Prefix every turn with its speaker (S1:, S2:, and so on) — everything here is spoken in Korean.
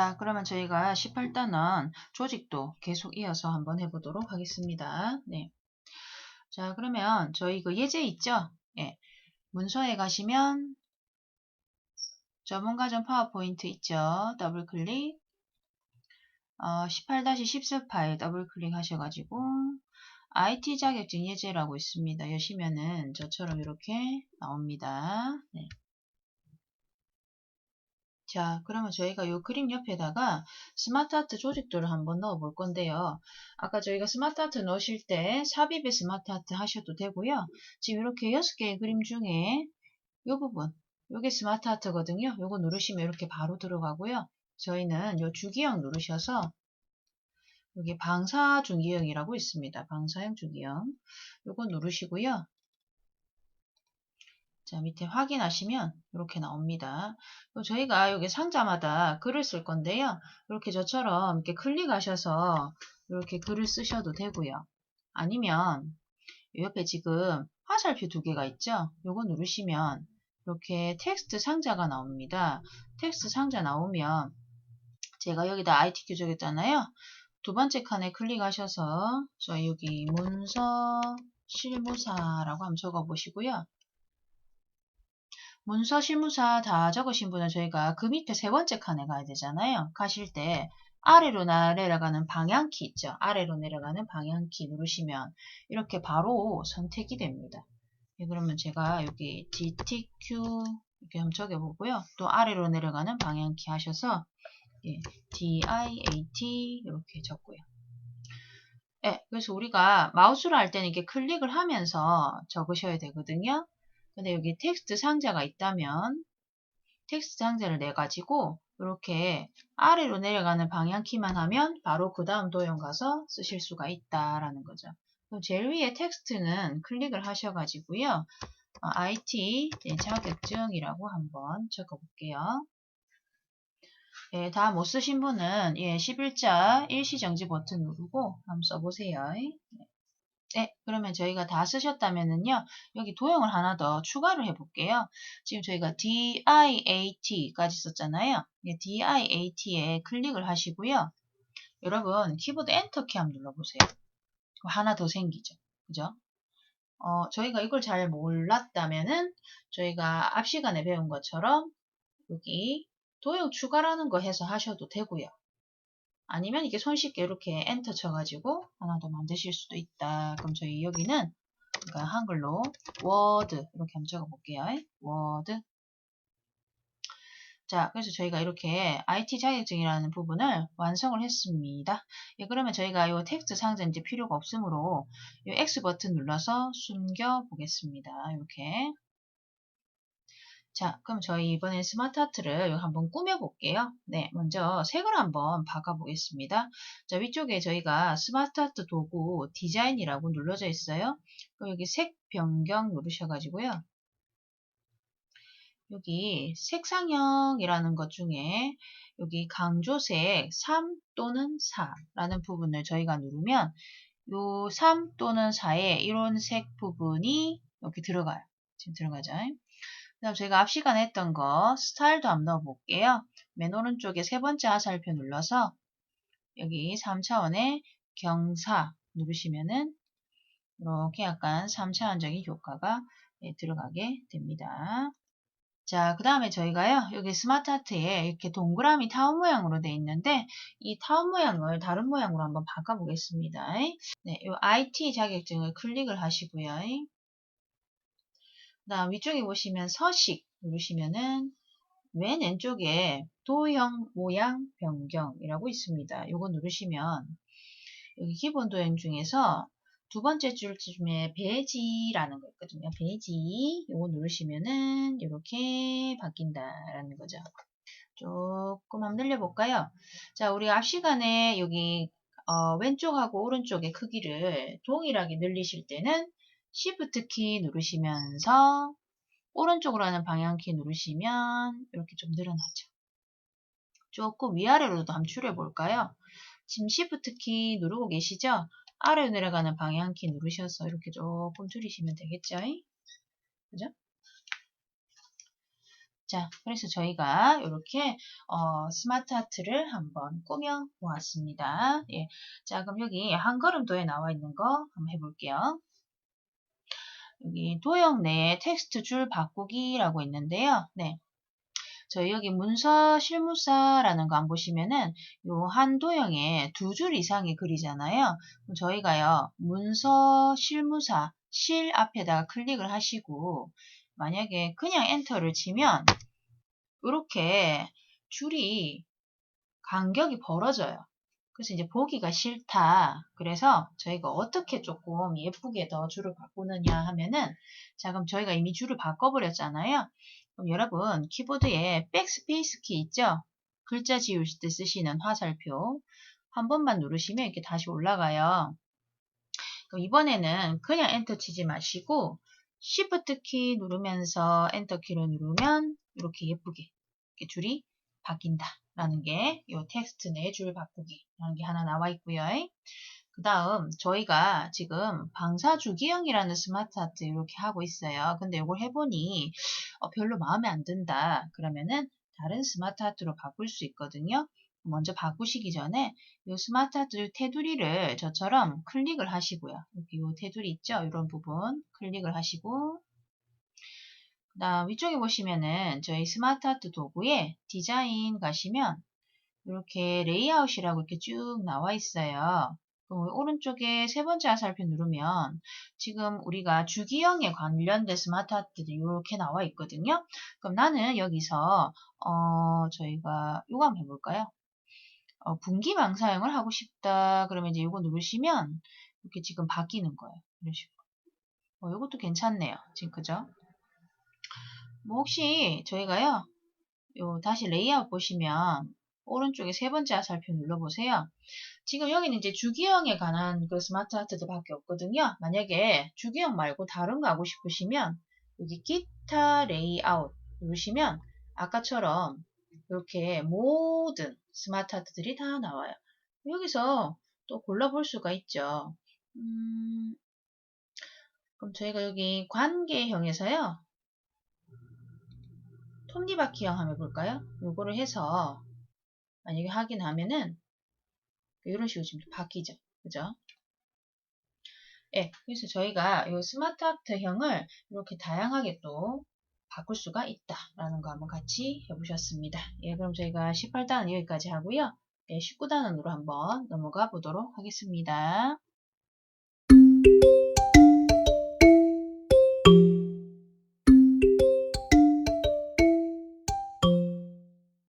S1: 자, 그러면 저희가 18단원 조직도 계속 이어서 한번 해보도록 하겠습니다. 네. 자, 그러면 저희 그 예제 있죠? 예. 문서에 가시면 전문가전 파워포인트 있죠? 더블 클릭. 어, 18-10스 파일 더블 클릭 하셔가지고 IT 자격증 예제라고 있습니다. 여시면은 저처럼 이렇게 나옵니다. 네. 자, 그러면 저희가 이 그림 옆에다가 스마트 아트 조직도를 한번 넣어 볼 건데요. 아까 저희가 스마트 아트 넣으실 때 삽입의 스마트 아트 하셔도 되고요. 지금 이렇게 6개의 그림 중에 이 부분, 이게 스마트 아트거든요. 이거 누르시면 이렇게 바로 들어가고요. 저희는 이 주기형 누르셔서 여기 방사 주기형이라고 있습니다. 방사형 주기형. 이거 누르시고요. 자, 밑에 확인하시면 이렇게 나옵니다. 저희가 여기 상자마다 글을 쓸 건데요. 이렇게 저처럼 이렇게 클릭하셔서 이렇게 글을 쓰셔도 되고요. 아니면 옆에 지금 화살표 두 개가 있죠? 요거 누르시면 이렇게 텍스트 상자가 나옵니다. 텍스트 상자 나오면 제가 여기다 IT 규정했잖아요. 두 번째 칸에 클릭하셔서 저 여기 문서 실무사라고 한번 적어 보시고요. 문서 실무사 다 적으신 분은 저희가 그 밑에 세 번째 칸에 가야 되잖아요. 가실 때 아래로 내려가는 방향키 있죠. 아래로 내려가는 방향키 누르시면 이렇게 바로 선택이 됩니다. 예, 그러면 제가 여기 DTQ 이렇게 한번 적어보고요. 또 아래로 내려가는 방향키 하셔서 예, DIAT 이렇게 적고요. 예, 그래서 우리가 마우스로 할 때는 이렇게 클릭을 하면서 적으셔야 되거든요. 근데 여기 텍스트 상자가 있다면 텍스트 상자를 내 가지고 이렇게 아래로 내려가는 방향 키만 하면 바로 그 다음 도형 가서 쓰실 수가 있다라는 거죠. 그럼 제일 위에 텍스트는 클릭을 하셔가지고요. 어, IT 자격증이라고 한번 적어볼게요. 예, 다 못 쓰신 분은 예, 11자 일시정지 버튼 누르고 한번 써보세요. 네, 그러면 저희가 다 쓰셨다면은요, 여기 도형을 하나 더 추가를 해볼게요. 지금 저희가 DIAT까지 썼잖아요. DIAT에 클릭을 하시고요. 여러분, 키보드 엔터키 한번 눌러보세요. 하나 더 생기죠. 그죠? 어, 저희가 이걸 잘 몰랐다면은, 저희가 앞 시간에 배운 것처럼, 여기 도형 추가라는 거 해서 하셔도 되고요. 아니면 이게 손쉽게 이렇게 엔터 쳐가지고 하나 더 만드실 수도 있다. 그럼 저희 여기는 그러니까 한글로 워드 이렇게 한번 적어볼게요. 워드 자, 그래서 저희가 이렇게 IT 자격증이라는 부분을 완성을 했습니다. 예, 그러면 저희가 이 텍스트 상자 이제 필요가 없으므로 이 X 버튼 눌러서 숨겨 보겠습니다. 이렇게 자, 그럼 저희 이번에 스마트 아트를 한번 꾸며볼게요. 네, 먼저 색을 한번 바꿔보겠습니다. 자, 위쪽에 저희가 스마트 아트 도구 디자인이라고 눌러져 있어요. 그럼 여기 색 변경 누르셔가지고요. 여기 색상형이라는 것 중에 여기 강조색 3 또는 4라는 부분을 저희가 누르면 요 3 또는 4에 이런 색 부분이 여기 들어가요. 지금 들어가죠. 그 다음 저희가 앞 시간에 했던 거 스타일도 한번 넣어볼게요. 맨 오른쪽에 세 번째 화살표 눌러서 여기 3차원의 경사 누르시면은 이렇게 약간 3차원적인 효과가 예, 들어가게 됩니다. 자, 그 다음에 저희가요, 여기 스마트 아트에 이렇게 동그라미 타원 모양으로 되어 있는데, 이 타원 모양을 다른 모양으로 한번 바꿔보겠습니다. 네, 이 IT 자격증을 클릭을 하시고요. 다음 위쪽에 보시면 서식 누르시면은 맨 왼쪽에 도형 모양 변경이라고 있습니다. 이거 누르시면 여기 기본 도형 중에서 두 번째 줄쯤에 배지라는 거 있거든요. 배지 이거 누르시면은 이렇게 바뀐다라는 거죠. 조금 한번 늘려볼까요? 자, 우리 앞 시간에 여기 어, 왼쪽하고 오른쪽의 크기를 동일하게 늘리실 때는 Shift 키 누르시면서 오른쪽으로 하는 방향 키 누르시면 이렇게 좀 늘어나죠. 조금 위아래로도 한번 줄여 볼까요? 지금 Shift 키 누르고 계시죠? 아래로 내려가는 방향 키 누르셔서 이렇게 조금 줄이시면 되겠죠? 그죠? 자, 그래서 저희가 이렇게 어, 스마트 하트를 한번 꾸며 보았습니다. 예. 자, 그럼 여기 한 걸음 도에 나와 있는 거 한번 해볼게요. 여기 도형 내에 텍스트 줄 바꾸기라고 있는데요. 네. 저희 여기 문서 실무사라는 거 안 보시면은 요 한 도형에 두 줄 이상의 글이잖아요. 저희가요 문서 실무사 실 앞에다가 클릭을 하시고 만약에 그냥 엔터를 치면 이렇게 줄이 간격이 벌어져요. 그래서 이제 보기가 싫다. 그래서 저희가 어떻게 조금 예쁘게 더 줄을 바꾸느냐 하면은 자 그럼 저희가 이미 줄을 바꿔버렸잖아요. 그럼 여러분 키보드에 백스페이스 키 있죠? 글자 지우실 때 쓰시는 화살표 한 번만 누르시면 이렇게 다시 올라가요. 그럼 이번에는 그냥 엔터 치지 마시고 Shift 키 누르면서 엔터 키를 누르면 이렇게 예쁘게 이렇게 줄이 바뀐다 라는 게 이 텍스트 내 줄 바꾸기 라는 게 하나 나와 있고요. 그 다음 저희가 지금 방사주기형이라는 스마트 아트 이렇게 하고 있어요. 근데 이걸 해보니 어, 별로 마음에 안 든다. 그러면은 다른 스마트 아트로 바꿀 수 있거든요. 먼저 바꾸시기 전에 이 스마트 아트 테두리를 저처럼 클릭을 하시고요. 여기 이 테두리 있죠? 이런 부분 클릭을 하시고 그 다음 위쪽에 보시면은 저희 스마트 아트 도구에 디자인 가시면 이렇게 레이아웃이라고 이렇게 쭉 나와 있어요. 오른쪽에 세 번째 화살표 누르면 지금 우리가 주기형에 관련된 스마트 아트들이 이렇게 나와 있거든요. 그럼 나는 여기서 어 저희가 이거 한번 해볼까요? 어, 분기망 사용을 하고 싶다. 그러면 이제 이거 누르시면 이렇게 지금 바뀌는 거예요. 이런 식으로. 어, 이것도 괜찮네요. 지금 그죠? 뭐 혹시 저희가요. 요 다시 레이아웃 보시면 오른쪽에 세 번째 화살표 눌러보세요. 지금 여기는 이제 주기형에 관한 그 스마트 아트들밖에 없거든요. 만약에 주기형 말고 다른 거 하고 싶으시면 여기 기타 레이아웃 누르시면 아까처럼 이렇게 모든 스마트 아트들이 다 나와요. 여기서 또 골라볼 수가 있죠. 음, 그럼 저희가 여기 관계형에서요. 톱니바퀴형 한번 해볼까요? 요거를 해서 만약에 확인하면은 이런 식으로 지금 바뀌죠. 그죠? 예, 그래서 저희가 이 스마트 아트형을 이렇게 다양하게 또 바꿀 수가 있다라는 거 한번 같이 해보셨습니다. 예, 그럼 저희가 18단은 여기까지 하고요. 예, 19단원으로 한번 넘어가 보도록 하겠습니다.